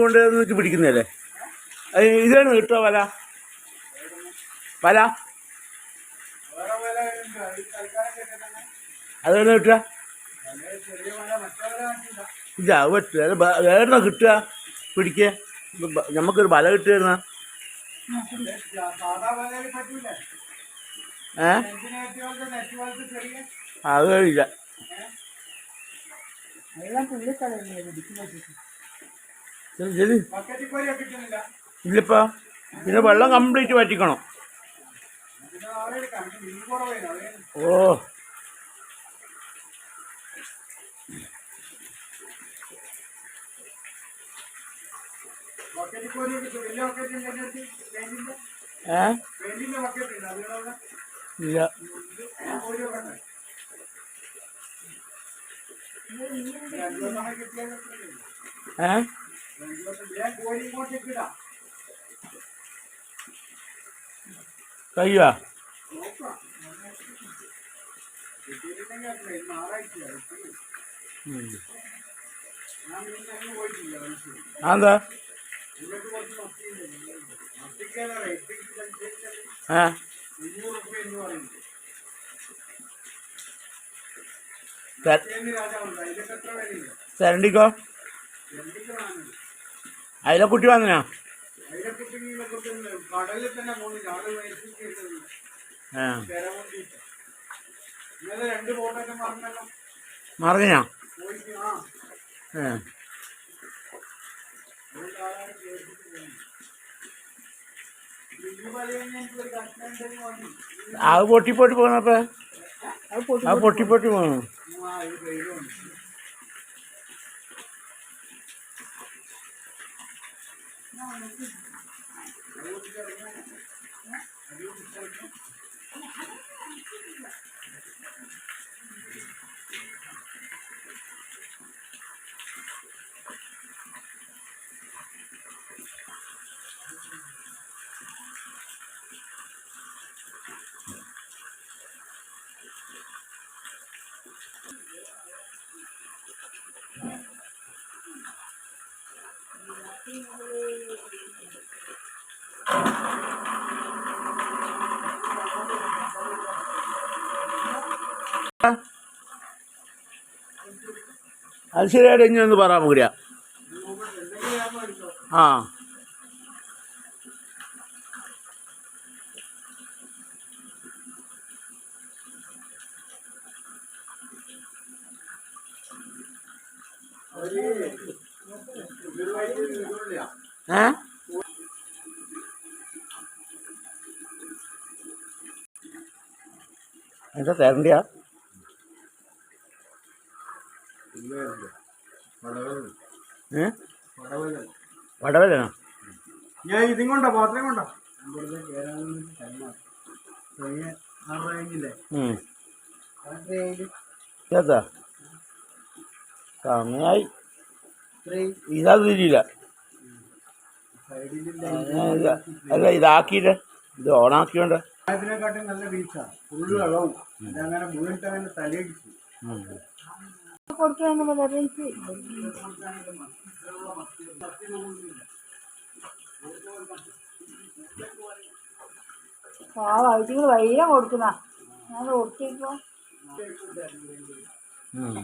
കൊണ്ട് വെച്ച് പിടിക്കുന്നതല്ലേ? ഇതാണ് കിട്ടുക വല. വല. അതാണ് കിട്ടുക. ഇല്ല അത് പറ്റില്ല. വേറെ കിട്ടുക? പിടിക്കുക നമുക്കൊരു വല കിട്ടുന്ന ഏ? അത് കഴിയില്ല. ഇല്ലപ്പാ. പിന്നെ വെള്ളം കംപ്ലീറ്റ് വറ്റിക്കണം. ഓ. ഏ? ഇല്ല. ഏ? കഴിയുവാ അതെന്താ വിലയില്ല തരണ്ടിക്കോ? എന്തൊക്കെ കുട്ടി വന്നിനാ? അത് മറിഞ്ഞാ പോയിട്ട് ആ. ഏ അതുകൊണ്ട് ആളാണ് കേട്ടിട്ട് പൊട്ടി പൊട്ടി പോന്നു ആ ഒരു അത് ശരിയായിട്ട് ഇനി ഒന്ന് പറയാൻ മേടിച്ചോ ആ. Thank ഇതുമില്ല ഏ എന്താ തരണ്ടിയാ? വടവലനാ? ഞാൻ ഇതും കൊണ്ടോ പാത്രം കൊണ്ടോ. കേട്ടാ സമയായി. ഇതാ തിരിയില്ല അല്ല ഇതാക്കിയില്ല? ഇത് ഓണാക്കിയോണ്ട്. അതിനെക്കാട്ടും നല്ല ഫുള്ള് അങ്ങനെ തലയിടിച്ചു. കൊടുക്കാന്ന് പറഞ്ഞിട്ട് ആ വൈദ്യുതി വൈരം കൊടുക്കുന്ന. ഞാൻ കൊടുത്തേക്കോ ഉം.